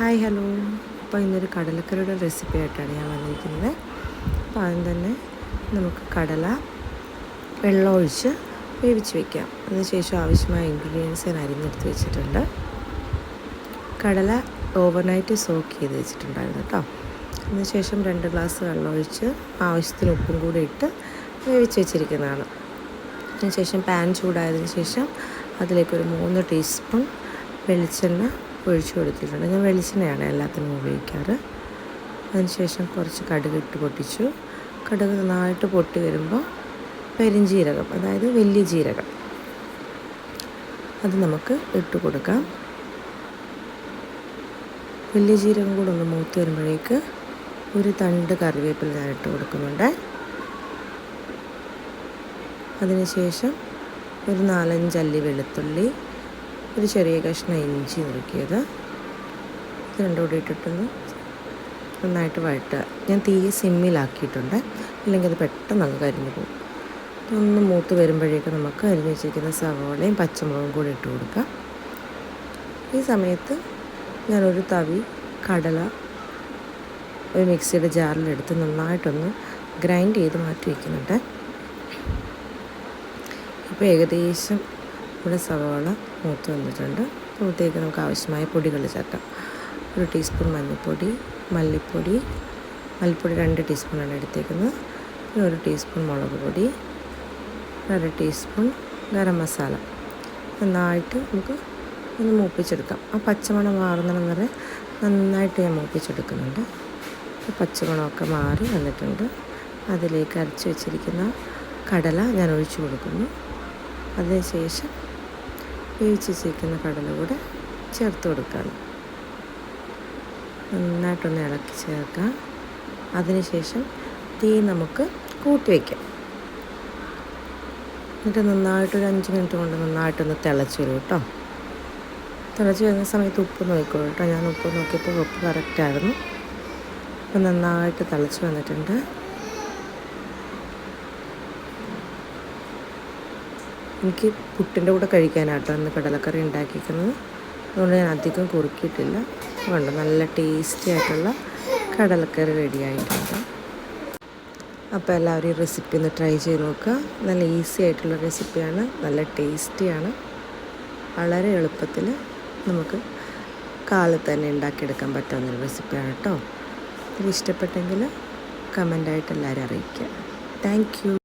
Hi hello. അപ്പോൾ ഇന്നൊരു കടലക്കറിയുടെ recipe ആയിട്ടാണ് ഞാൻ വന്നിരിക്കുന്നത്. അപ്പോൾ ആദ്യം തന്നെ നമുക്ക് കടല വെള്ളം ഒഴിച്ച് വേവിച്ച് വയ്ക്കാം അതിനുശേഷം ആവശ്യമായ ഇൻഗ്രീഡിയൻസ് ഞാൻ അരിഞ്ഞെടുത്ത് വെച്ചിട്ടുണ്ട്. കടല ഓവർനൈറ്റ് സോക്ക് ചെയ്ത് വെച്ചിട്ടുണ്ടായിരുന്നു കേട്ടോ. അതിനുശേഷം രണ്ട് ഗ്ലാസ് വെള്ളം ഒഴിച്ച് ആവശ്യത്തിന് ഉപ്പും കൂടി ഇട്ട് വേവിച്ച് വെച്ചിരിക്കുന്നതാണ്. അതിനുശേഷം പാൻ ചൂടായതിനു ശേഷം അതിലേക്കൊരു മൂന്ന് ടീസ്പൂൺ വെളിച്ചെണ്ണ ഒഴിച്ചു കൊടുത്തിട്ടുണ്ട്. ഞാൻ വെളിച്ചെണ്ണയാണ് എല്ലാത്തിനും ഉപയോഗിക്കാറ്. അതിനുശേഷം കുറച്ച് കടുക് ഇട്ട് പൊട്ടിച്ചു. കടുക് നന്നായിട്ട് പൊട്ടി വരുമ്പോൾ പെരിഞ്ജീരകം അതായത് വലിയ ജീരകം അത് നമുക്ക് ഇട്ട് കൊടുക്കാം. വലിയ ജീരകം കൂടെ ഒന്ന് മൂത്ത് വരുമ്പോഴേക്ക് ഒരു തണ്ട് കറിവേപ്പില ഞാൻ ഇട്ട് കൊടുക്കുന്നുണ്ട്. അതിനുശേഷം ഒരു നാലഞ്ചല്ലി വെളുത്തുള്ളി ഒരു ചെറിയ കഷ്ണം ഇഞ്ചി നുറുക്കിയത്. ഇത് രണ്ടും കൂടി ഇട്ടിട്ടൊന്ന് നന്നായിട്ട് വഴട്ടുക ഞാൻ തീ സിമ്മിലാക്കിയിട്ടുണ്ട്. അല്ലെങ്കിൽ അത് പെട്ടെന്ന് നമുക്ക് കരിഞ്ഞു പോകും. ഒന്ന് മൂത്ത് വരുമ്പോഴേക്കും നമുക്ക് അരിഞ്ഞ് വെച്ചിരിക്കുന്ന സവോളയും പച്ചമുളകും കൂടി ഇട്ട് കൊടുക്കാം. ഈ സമയത്ത് ഞാനൊരു തവി കടല ഒരു മിക്സിയുടെ ജാറിലെടുത്ത് നന്നായിട്ടൊന്ന് ഗ്രൈൻഡ് ചെയ്ത് മാറ്റി വയ്ക്കുന്നുണ്ട് ഇപ്പോൾ ഏകദേശം ഇവിടെ സവാള മൂത്ത് വന്നിട്ടുണ്ട്. അപ്പോഴത്തേക്ക് നമുക്ക് ആവശ്യമായ പൊടികൾ ചേർക്കാം. ഒരു ടീസ്പൂൺ മഞ്ഞൾപ്പൊടി മല്ലിപ്പൊടി മല്ലിപ്പൊടി രണ്ട് ടീസ്പൂണാണ് എടുത്തേക്കുന്നത്. പിന്നെ ഒരു ടീസ്പൂൺ മുളക് പൊടി അര ടീസ്പൂൺ ഗരം മസാല. നന്നായിട്ട് നമുക്ക് ഒന്ന് മൂപ്പിച്ചെടുക്കാം. ആ പച്ചമണം മാറുന്നിടം വരെ നന്നായിട്ട് ഞാൻ മൂപ്പിച്ചെടുക്കുന്നുണ്ട്. പച്ചമണമൊക്കെ മാറി വന്നിട്ടുണ്ട്. അതിലേക്ക് അരച്ച് വെച്ചിരിക്കുന്ന കടല ഞാൻ ഒഴിച്ചു കൊടുക്കുന്നു. അതിനുശേഷം വേവിച്ച് വെച്ചിരിക്കുന്ന കടല കൂടെ ചേർത്ത് കൊടുക്കുകയാണ് നന്നായിട്ടൊന്ന് ഇളക്കി ചേർക്കാം. അതിനുശേഷം തീ നമുക്ക് കൂട്ടി വയ്ക്കാം എന്നിട്ട് നന്നായിട്ടൊരു അഞ്ച് മിനിറ്റ് കൊണ്ട് നന്നായിട്ടൊന്ന് തിളച്ച് വരും കേട്ടോ. തിളച്ച് വരുന്ന സമയത്ത് ഉപ്പ് നോക്കിക്കോളൂ കേട്ടോ. ഞാൻ ഉപ്പ് നോക്കിയപ്പോൾ ഉപ്പ് കറക്റ്റായിരുന്നു അപ്പം നന്നായിട്ട് തിളച്ച് വന്നിട്ടുണ്ട്. എനിക്ക് പുട്ടിന്റെ കൂടെ കഴിക്കാനാട്ടോ ഇന്ന് കടലക്കറി ഉണ്ടാക്കിയിരിക്കുന്നത്. അതുകൊണ്ട് ഞാൻ അധികം കുറുക്കിയിട്ടില്ല. അതുകൊണ്ട് നല്ല ടേസ്റ്റി ആയിട്ടുള്ള കടലക്കറി റെഡി ആയിട്ടുണ്ട്. അപ്പോൾ എല്ലാവരും ഈ റെസിപ്പി ഒന്ന് ട്രൈ ചെയ്ത് നോക്കുക. നല്ല ഈസി ആയിട്ടുള്ള റെസിപ്പിയാണ് നല്ല ടേസ്റ്റിയാണ് വളരെ എളുപ്പത്തിൽ നമുക്ക് കാലത്ത് തന്നെ ഉണ്ടാക്കിയെടുക്കാൻ പറ്റാവുന്നൊരു റെസിപ്പിയാണ് കേട്ടോ. ഇത് ഇഷ്ടപ്പെട്ടെങ്കിൽ കമന്റായിട്ട് എല്ലാവരും അറിയിക്കുക. താങ്ക്